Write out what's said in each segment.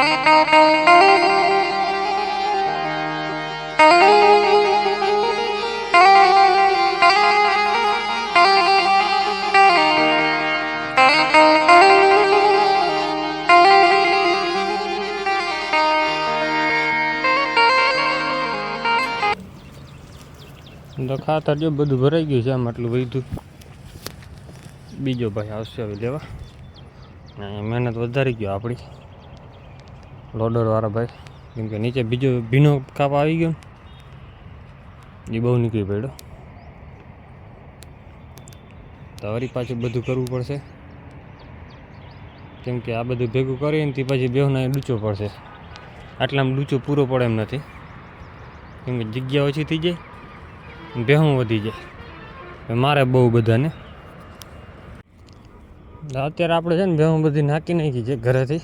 તો ખાતર જો બધું ભરાઈ ગયું છે આમ આટલું વધ્યું બીજો ભાઈ આવશે હવે લેવા. મહેનત વધારી ગયો આપણી. લોડરવાળા ભાઈ. કેમ કે નીચે બીજો ભીનો કાપ આવી ગયો એ બહુ નીકળી પડ્યો. તો વળી પાછું બધું કરવું પડશે. કેમ કે આ બધું ભેગું કરીને તે પછી બેહના ડૂચો પડશે. આટલામાં ડૂચો પૂરો પડે એમ નથી. કેમ કે જગ્યા ઓછી થઈ જાય ભેહું વધી જાય. મારે બહુ બધાને. અત્યારે આપણે છે ને ભેહું બધી નાખી નાખી છે ઘરેથી.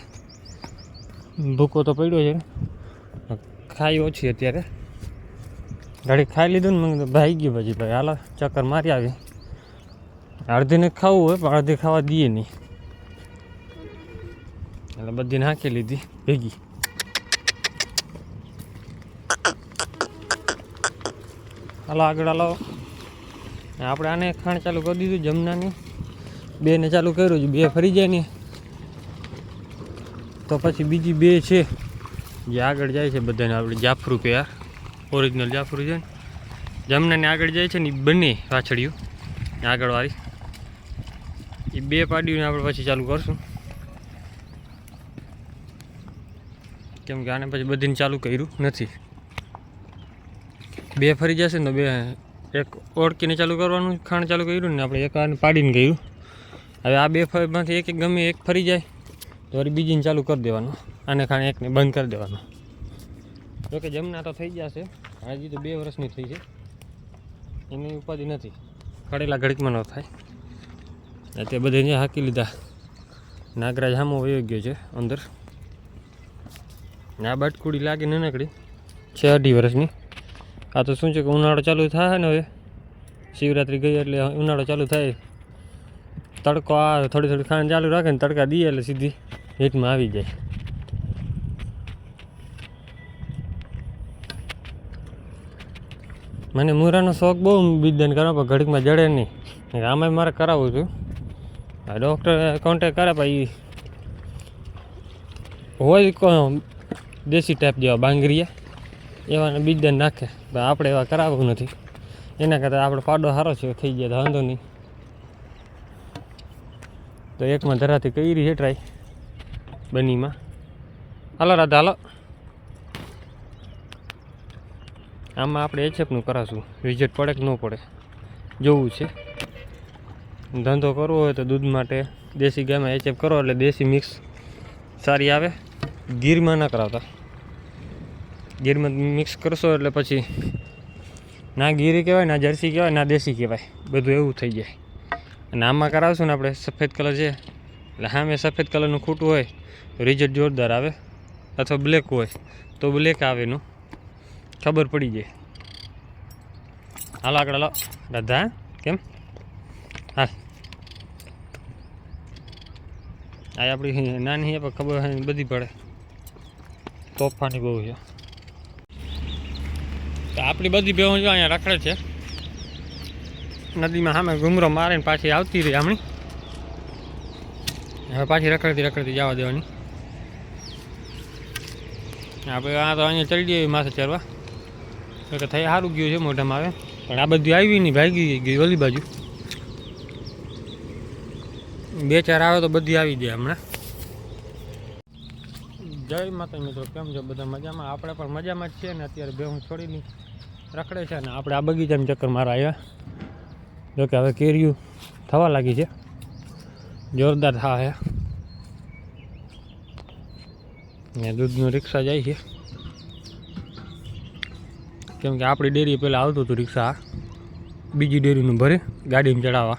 ભૂકો તો પડ્યો છે. ખાઈ ઓછી અત્યારે. ગાડી ખાઈ લીધું ને મને ભાઈ ગયું પછી ભાઈ. હાલો, ચક્કર મારી આવી. અડધીને ખાવું હોય, પણ અડધી ખાવા દઈએ નહીં. એટલે બધી નાખી લીધી, ભેગી. હાલો, આગળ હાલો. આપણે આને ખાણ ચાલુ કરી દીધું જમનાની. બેને ચાલુ કર્યું છે, બે ફરી જાય ને. તો પછી બીજી બે છે. જે આગળ જાય છે બધાને આપણે જાફરું કે યાર ઓરિજિનલ જાફરું છે ને. જમનાને આગળ જાય છે ને એ બંને પાછળિયું આગળવાળી એ બે પાડીઓને આપણે પછી ચાલુ કરશું. કેમ કે આને પછી બધીને ચાલુ કર્યું નથી. બે ફરી જશે ને બે એક ઓળખીને ચાલુ કરવાનું, ખાણ ચાલુ કર્યું ને આપણે એક પાડીને ગયું. હવે આ બે ફરમાંથી એક એક ગમે એક ફરી જાય. તો વળી બીજીને ચાલુ કરી દેવાનું. આને ખાણે એકને બંધ કરી દેવાનું. જોકે જમના તો થઈ જશે હજી તો બે વર્ષની થઈ છે. એની ઉપાધિ નથી. કડેલા ઘડીકમાં ન થાય. અત્યારે બધે અહીંયા હાકી લીધા. નાગરાજ હામો વયો ગયો છે અંદર. ને આ બટકુડી લાગી નાનકડી. છે અઢી વર્ષની. આ તો શું છે કે ઉનાળો ચાલુ થાય ને હવે? શિવરાત્રી ગઈ એટલે ઉનાળો ચાલુ થાય. તડકો આ થોડી થોડી ખાંડ ચાલુ રાખે ને તડકા દઈએ એટલે સીધી હીટમાં આવી જાય. મને મુરાનો શોખ બહુ વિદ્યાન કરો, પણ ઘડીકમાં જડે નહીં. આમાં મારે કરાવવું છું. ડૉક્ટર કોન્ટેક કરે પછી હોય કો- દેશી ટાઈપ જેવા બાંગરિયા. એવાને બીજદાન નાખે. પણ આપણે એવા કરાવવું નથી. એના કરતાં આપણો પાડો સારો છે, થઈ ગયા તો વાંધો નહીં. તો એકમાં ધરાથી કરી છે ટ્રાય બનીમાં. હાલો રાધા, હાલો. આમાં આપણે એચએફનું કરાશું. રિઝલ્ટ પડે કે ન પડે? જોવું છે. ધંધો કરવો હોય તો દૂધ માટે દેશી ગાયમાં એચએફ કરો એટલે દેશી મિક્સ સારી આવે. ગીરમાં ના કરાવતા. ગીરમાં મિક્સ કરશો એટલે પછી ના ગીરી કહેવાય, ના જર્સી કહેવાય, ના દેશી કહેવાય. બધું એવું થઈ જાય. અને આમાં કરાવશું ને આપણે સફેદ કલર છે એટલે સામે સફેદ કલરનું ખૂટું હોય તો રિઝલ્ટ જોરદાર આવે અથવા બ્લેક હોય તો બ્લેક આવે એનું ખબર પડી જાય. હાલો, આગળ લો દાદા, કેમ? હા આ આપણી નાની પણ ખબર બધી પડે. તોફાની બહુ છે. આપણી બધી બેહું અહીંયા રખડે છે. નદીમાં સામે ઘૂમરો મારે પાછી આવતી રહી હમણી હવે પાછી રખડતી રખડતી જવા દેવાની. આપણે આ તો અહીંયા ચડી જઈએ માથે ચરવા. તો થઈ સારું ગયું છે મોઢામાં આવે પણ આ બધું આવી નહીં, ભાગી ગઈ ઓલી બાજુ. બે ચાર આવે તો બધી આવી જાય હમણાં. જય માતા મિત્રો, કેમ છો? બધા મજામાં? આપણે પણ મજામાં જ છીએ ને અત્યારે બે હું છોડીને રખડે છે ને આપણે આ બગીચામાં ચક્કર મારા આવ્યા. જોકે હવે કેરીયું થવા લાગી છે. જોરદાર થવા છે ને દૂધનું રિક્ષા જાય છે. કેમ કે આપણી ડેરી પહેલાં આવતું હતું રિક્ષા. બીજી ડેરીનું ભરે, ગાડીમાં ચડાવવા.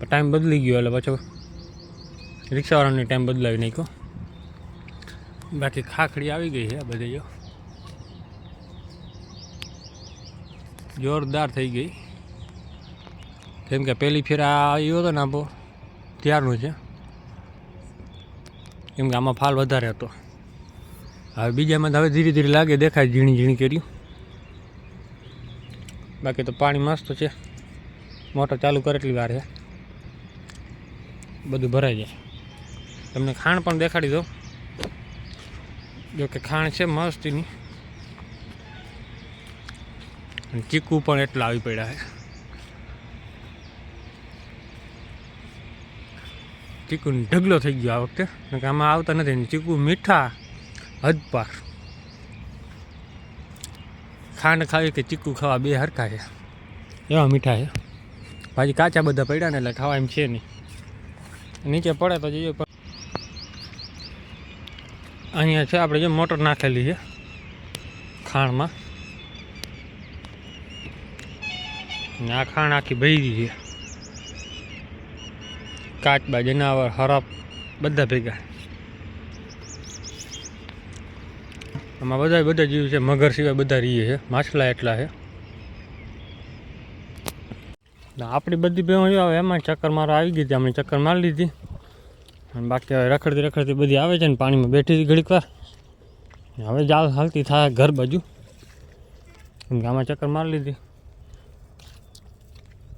પણ ટાઈમ બદલી ગયો એટલે પાછો રિક્ષાવાળાને ટાઈમ બદલાવી નાખ્યો. બાકી ખાખડી આવી ગઈ છે બધે જો. જોરદાર થઈ ગઈ. કેમ કે પહેલી ફેર આ આવ્યો હતો ને આંબો ત્યારનું છે. કેમ કે આમાં ફાલ વધારે હતો. હવે બીજામાં હવે ધીરે ધીરે લાગે, દેખાય ઝીણી ઝીણી કર્યું બાકી તો પાણી મસ્ત છે. મોટર ચાલુ કરે એટલી વાર છે. બધું ભરાઈ જાય. તમને ખાણ પણ દેખાડી દો જો કે ખાણ છે મસ્તીની. એની ચીકુ પણ એટલા આવી પડ્યા છે. ચીકુ ઢગલો થઈ ગયો આ વખતે. આમાં આવતા નથી ને ચીકુ મીઠા હદપાર ખાંડ ખાવી કે ચીકુ ખાવા બે હરખા છે. એવા મીઠા છે. પાછી કાચા બધા પડ્યા ને એટલે ખાવા એમ છે નહીં. નીચે પડે તો જઈએ પણ અહીંયા છે આપણે જે મોટર નાખેલી છે ખાણમાં. આ ખાણ આખી ભરી છે. કાચબા જનાવર, હરપ, બધા ભેગા. આમાં બધા બધા જીવ છે, મગર સિવાય બધા રહીએ છે, માછલા એટલા છે. આપણી બધી જો આવે, એમાં ચક્કર મારા આવી ગઈ હતી અમે ચક્કર મારી લીધી. અને બાકી હવે રખડતી રખડતી બધી આવે છે ને પાણીમાં બેઠી હતી ઘડીક વાર. હવે જાલ હાલતી થાય ઘર બાજુ. આમાં ચક્કર મારી લીધી.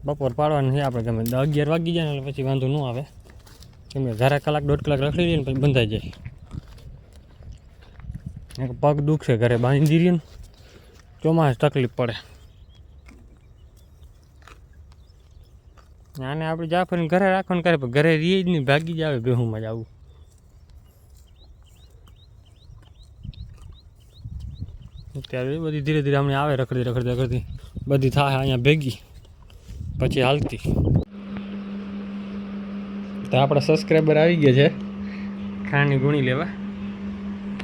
બપોર પાડવાની છે આપણે ગમે અગિયાર વાગી જાય ને પછી વાંધો ન આવે. કેમ કે કલાક, દોઢ કલાક રખડી દઈએ ને પછી બંધાઈ જાય. પગ દુખશે ઘરે, બાંધી રહીએ ને ચોમાસ તકલીફ પડે. આને આપણે જાફરીને ઘરે રાખવાનું કરે, પણ ઘરે રહીએ જ નહીં, ભાગી જ આવે બેહુમાં જ આવું. ત્યારે બધી ધીરે ધીરે હમણાં આવે રખડતી રખડતી રખડતી. બધી થાય અહીંયા ભેગી. પછી હાલતી. તો આપણા સબસ્ક્રાઈબર આવી ગયા છે. ખાંડની ગુણી લેવા.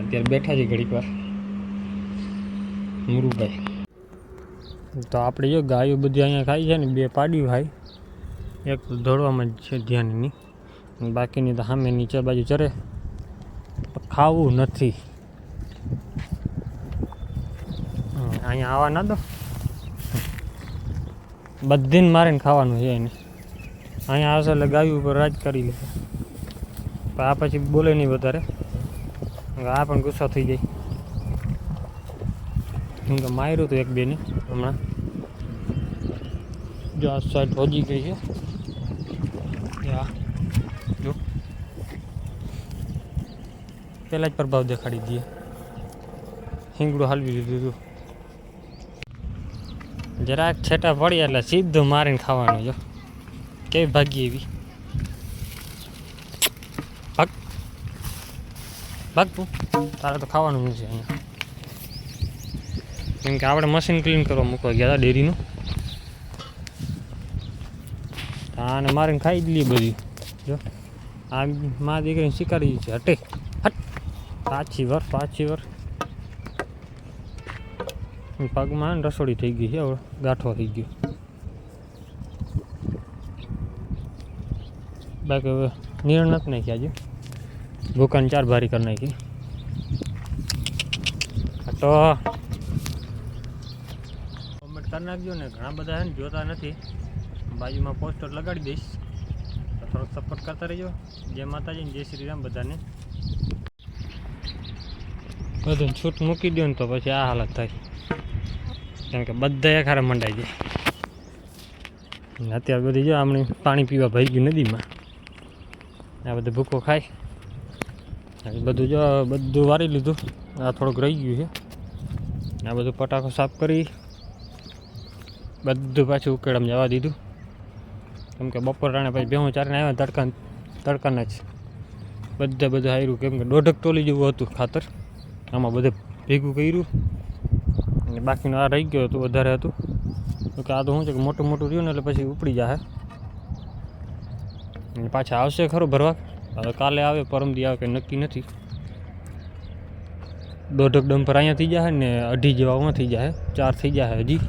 અત્યારે બેઠા છે ઘડીક વાર. મુરુભાઈ. તો આપણે જો ગાયો બધી અહીંયા ખાઈ છે ને, બે પાડ્યું ભાઈ એક તો દોડવામાં જ છે ધ્યાનની બાકીની તો સામે નીચે બાજુ ચરે. ખાવું નથી. અહીંયા આવવા ના દો. બધીને મારીને ખાવાનું છે એને. અહીંયા આવશે એટલે ગાયું ઉપર રાજ કરી લેશે આ પછી બોલે નહીં વધારે. આ પણ ગુસ્સો થઈ જાય. કેમ કે માર્યું હતું એક બેને હમણાં. જો આ સાઈડ ભોજી ગઈ છે. જો. પહેલાં જ પ્રભાવ દેખાડી દઈએ. હિંગડું હાલવી દીધું હતું. જરાક છેટા પડી એટલે સીધું મારીને ખાવાનું જો. કેવી ભાગી એવી. ભાગ. ભાગ તું તારે તો ખાવાનું નથી અહીંયા. કેમ કે આપણે મશીન ક્લીન કરવા મૂકવા ગયા હતા ડેરીનું. આને મારીને ખાઈ લી બધી. જો. આ મા દીકરીને શીખાડી છે. હટે. હટ. પાછી વર પાછી વર. પગમાં રસોડી થઈ ગઈ છે, હવે ગાંઠો થઈ ગયો. બાકી હવે નિર્ણ નથી નાખ્યા હજી. દુકાન ચાર ભારી કરી નાખી. તો કોમેન્ટ કરી નાખજો ને, ઘણા બધા છે ને જોતા નથી. બાજુમાં પોસ્ટર લગાડી દઈશ. થોડોક સપોર્ટ કરતા રહેજો. જય માતાજી જય શ્રી રામ બધાને. બધું છૂટ મૂકી દો ને તો પછી આ હાલત થાય. કેમ કે બધા ખારા મંડાઈ જાય અત્યારે બધી જો આમણે પાણી પીવા ભરી ગયું નદીમાં. આ બધું ભૂકો ખાય. બધું જો બધું વારી લીધું. આ થોડુંક રહી ગયું છે. આ બધું પટાકો સાફ કરી બધું પાછું ઉકેળામાં જવા દીધું. કેમ કે બપોર રાણે પછી ભેહું ચારીને આવ્યા તડકા તડકાના જ. બધે બધું હાર્યું. કેમ કે દોઢક ટોલી જેવું હતું ખાતર. આમાં બધે ભેગું કર્યું. અને બાકીનું આ રહી ગયો હતું વધારે હતું. તો કે આ તો શું છે કે મોટું મોટું રહ્યું ને એટલે પછી ઉપડી જાય અને પાછા આવશે ખરો ભરવા? હવે કાલે આવે પરમદી આવે કંઈ નક્કી નથી. દોઢક ડમ્પર અહીંયા થઈ જાય ને અઢી જેવા થઈ જાય ચાર થઈ જાય હજી.